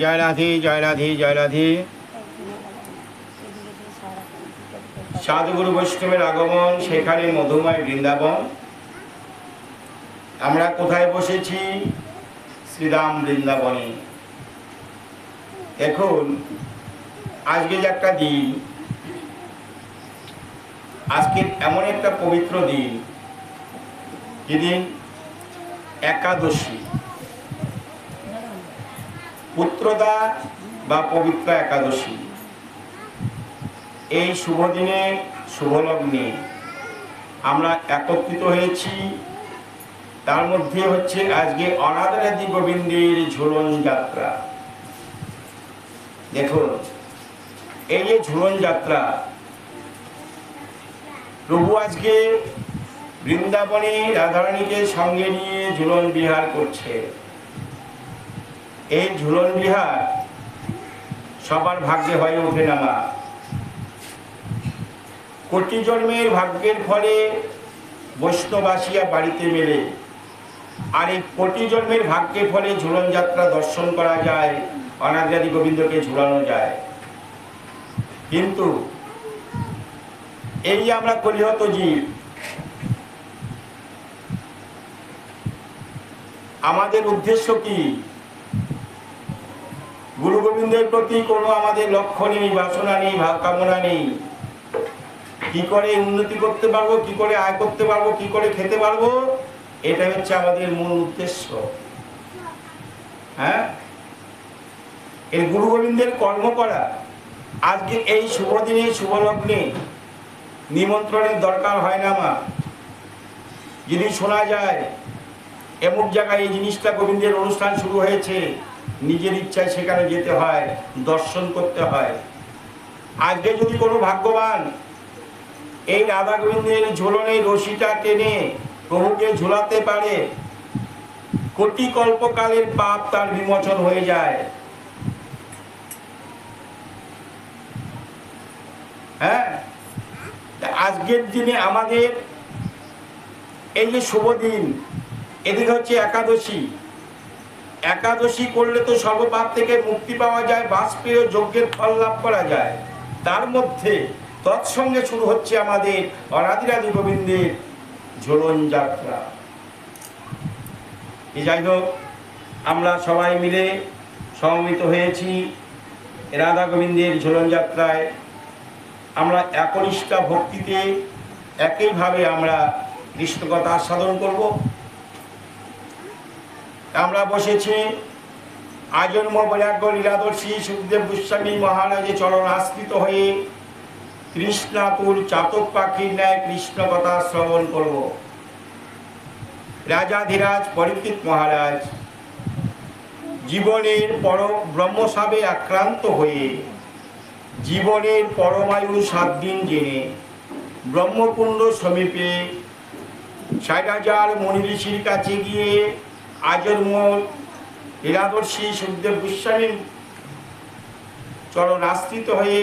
জয় রাধে জয় রাধে জয় রাধে। সাধুগুরু বৈষ্ণবের আগমন, সেখানে মধুময় বৃন্দাবন। আমরা কোথায় বসেছি? শ্রীরাম বৃন্দাবনে। এখন আজকে যে একটা দিন, আজকে এমন একটা পবিত্র দিন, যেদিন একাদশী। পুত্রদা বা পবিত্র একাদশী। এই শুভ দিনে, শুভ লগ্নে আমরা একত্রিত হয়েছি। তার মধ্যে হচ্ছে আজকে অনাদারাদি গোবিন্দের ঝুলন যাত্রা। দেখুন, এই যে ঝুলন যাত্রা, প্রভু আজকে বৃন্দাবনে রাধারানীকে সঙ্গে নিয়ে ঝুলন বিহার করছে। এই ঝুলন বিহার সবার ভাগ্যে হয়ে ওঠে না কোটি জন্মের ভাগ্যের ফলে বৈষ্ণবাসিয়া বাড়িতে মেলে। আর এই কোটি জন্মের ভাগ্যের ফলে ঝুলন যাত্রা দর্শন করা যায় অনাদারি গোবিন্দকে ঝুলানো যায়। কিন্তু এই আমরা কলিহত জীব, আমাদের উদ্দেশ্য কি? গোবিন্দের প্রতি কোনো আমাদের লক্ষ্য নেই, বাসনা নেই কামনা নেই। কি করে উন্নতি করতে পারব, কি করে আয় করতে পারব, কি করে খেতে পারব এটা হচ্ছে আমাদের মূল উদ্দেশ্য। হ্যাঁ? এই গুরু গোবিন্দের কর্ম করা। আজকে এই শুভ দিনে, শুভ লগ্নে নিমন্ত্রণের দরকার হয় না মা। যদি শোনা যায় এমুক জায়গায় এই জিনিসটা গোবিন্দের অনুষ্ঠান শুরু হয়েছে নিজের ইচ্ছায় সেখানে যেতে হয়, দর্শন করতে হয়। আজকে যদি কোনো ভাগ্যবান এই রাধা গোবিন্দের ঝোলনে রশিটা টেনে প্রভুকে ঝোলাতে পারে, কোটি কল্পকালের পাপ তার বিমোচন হয়ে যায়। হ্যাঁ? আজকের দিনে আমাদের এই যে শুভ দিন, এদিকে হচ্ছে একাদশী। একাদশী করলে তো সর্বপাপ থেকে মুক্তি পাওয়া যায় বাষ্পেয় যজ্ঞের ফল লাভ করা যায়। তার মধ্যে তৎসঙ্গে শুরু হচ্ছে আমাদের অনাদিরাদি গোবিন্দের ঝোলন যাত্রা। যাই হোক, আমরা সবাই মিলে সমবেত হয়েছি রাধা গোবিন্দের ঝোলন যাত্রায়। আমরা একনিষ্ঠা ভক্তিতে একইভাবে আমরা কৃষ্ণকথা সাধন করব। আমরা বসেছি। আজন্ম বৈরাগ্য লীলাদর্শী সুখদেব গোস্বামী মহারাজের চরণ আশ্রিত হয়ে কৃষ্ণাতুল চাতক পাখির ন্যায় কৃষ্ণ কথা শ্রবণ করব। রাজাধিরাজ পরীক্ষিত মহারাজ, জীবনের পর ব্রহ্মসাবে আক্রান্ত হয়ে জীবনের পরমায়ু সাত দিন জেনে ব্রহ্মকুণ্ড সমীপে ষাট হাজার ঋষির কাছে গিয়ে আজন্ম লীলাদর্শী সুখদেব গোস্বামী চরণ আশ্রিত হয়ে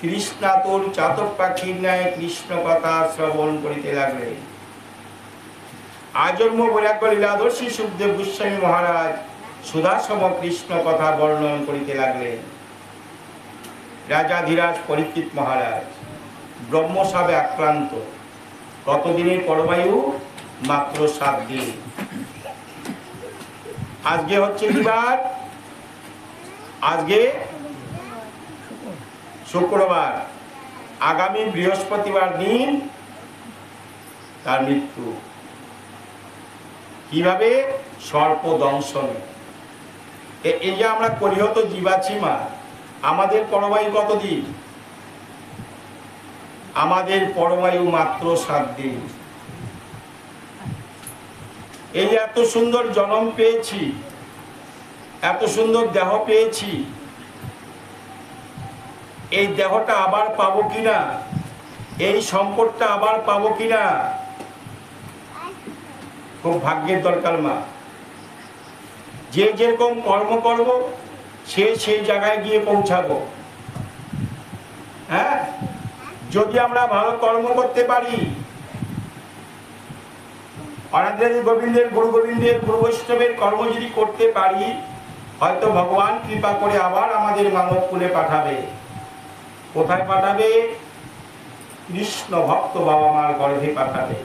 কৃষ্ণাতুর চাতক পাখির ন্যায় কৃষ্ণ কথা শ্রবণ করিতে লাগলেন আজন্ম বৈরাগ্য লীলাদর্শী সুখদেব গোস্বামী মহারাজ সুধাসম কৃষ্ণ কথা বর্ণন করিতে লাগলেন রাজা ধীরাজ পরীক্ষিত মহারাজ, ব্রহ্মসাবে আক্রান্ত। কতদিনের পরবায়ু? মাত্র সাত দিন। আজকে হচ্ছে কিবার আজকে শুক্রবার। আগামী বৃহস্পতিবার দিন তার মৃত্যু। কীভাবে? সর্প দংশনে এ- এই যে আমরা করিহত জীবাছি মা, আমাদের পরমায়ু কতদিন? আমাদের পরমায়ু মাত্র সাত দিন। এই এত সুন্দর জনম পেয়েছি, এত সুন্দর দেহ পেয়েছি, এই দেহটা আবার পাবো কিনা? এই সম্পদটা আবার পাবো কিনা? খুব ভাগ্যের দরকার মা। যে যেরকম কর্ম করব, সে সেই জায়গায় গিয়ে পৌঁছাবো। হ্যাঁ? যদি আমরা ভালো কর্ম করতে পারি অনাদ্রাজি গোবিন্দের গুরু গোবিন্দের গুরু বৈষ্ণবের কর্ম যদি করতে পারি, হয়তো ভগবান কৃপা করে আবার আমাদের মানব কুলে পাঠাবে। কোথায় পাঠাবে? কৃষ্ণ ভক্ত বাবা মার গর্ভে পাঠাবে।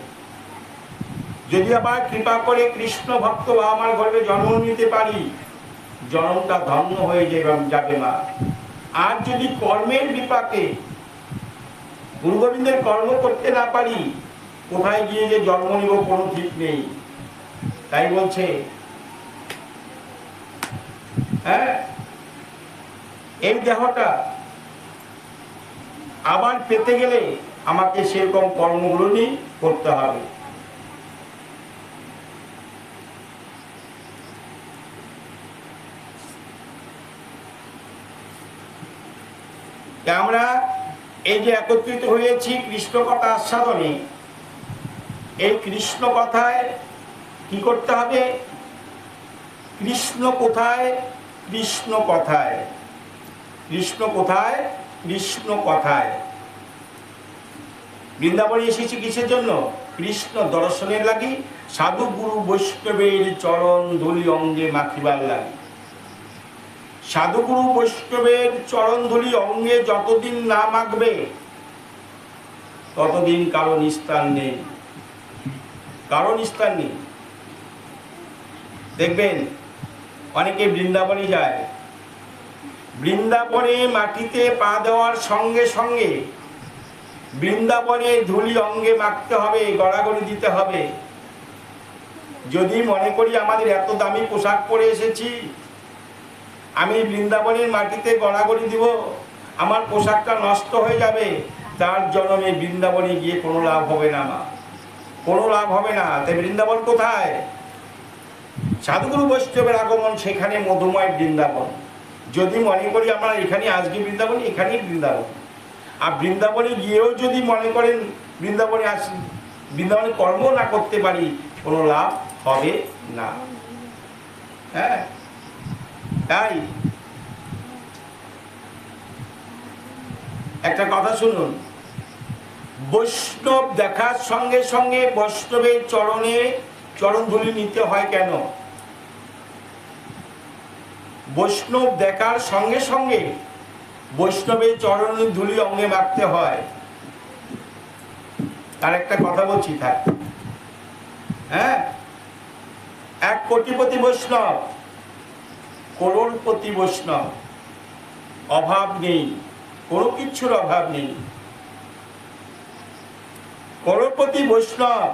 যদি আবার কৃপা করে কৃষ্ণ ভক্ত বাবা মার গর্ভে জন্ম নিতে পারি, জন্মটা ধন্য হয়ে যাবে যাবে মা। আর যদি কর্মের বিপাকে গুরু গোবিন্দের কর্ম করতে না পারি কোথায় গিয়ে যে জন্ম নিব কোনো ঠিক নেই। তাই বলছে হ্যাঁ এই দেহটা আবার পেতে গেলে আমাকে সেরকম কর্মগুলো নিয়ে করতে হবে। আমরা এই যে একত্রিত হয়েছি কৃষ্ণ কথা আস্বাদনে এই কৃষ্ণ কথায় কি করতে হবে? কৃষ্ণ কোথায়? কৃষ্ণ কথায়। কৃষ্ণ কোথায়? কৃষ্ণ কথায়। বৃন্দাবনে এসেছি কিসের জন্য? কৃষ্ণ দর্শনের লাগি, সাধু গুরু বৈষ্ণবের চরণ ধুলি অঙ্গে মাখিবার লাগি। সাধুগুরু বৈষ্ণবের চরণ ধুলি অঙ্গে যতদিন না মাখবে, ততদিন কারও নিস্তার নেই। কারও স্থান নেই। দেখবেন, অনেকে বৃন্দাবনে যায়। বৃন্দাবনে মাটিতে পা দেওয়ার সঙ্গে সঙ্গে বৃন্দাবনে ধুলি অঙ্গে মাখতে হবে, গড়াগড়ি দিতে হবে। যদি মনে করি আমাদের এত দামি পোশাক পরে এসেছি, আমি বৃন্দাবনের মাটিতে গড়াগড়ি দিব, আমার পোশাকটা নষ্ট হয়ে যাবে, তার জন্মে বৃন্দাবনে গিয়ে কোনো লাভ হবে না মা। কোনো লাভ হবে না। তাই বৃন্দাবন কোথায়? সাধুগুরু বৈষ্ণবের আগমন সেখানে মধুময় বৃন্দাবন। যদি মনে করি আমরা এখানে আজকে বৃন্দাবন, এখানেই বৃন্দাবন। আর বৃন্দাবনে গিয়েও যদি মনে করেন বৃন্দাবনে আস, বৃন্দাবনে কর্ম না করতে পারি, কোনো লাভ হবে না। হ্যাঁ? তাই? একটা কথা শুনুন। বৈষ্ণব দেখার সঙ্গে সঙ্গে বৈষ্ণবের চরণে চরণধুলি নিতে হয় কেন? বৈষ্ণব দেখার সঙ্গে সঙ্গে বৈষ্ণবের চরণ ধুলি অঙ্গে মাখতে হয়। তার একটা কথা বলছি, থাক। হ্যাঁ? এক কোটিপতি বৈষ্ণব, করোড়পতি বৈষ্ণব। অভাব নেই, কোনো কিছুর অভাব নেই। করোড়পতি বৈষ্ণব।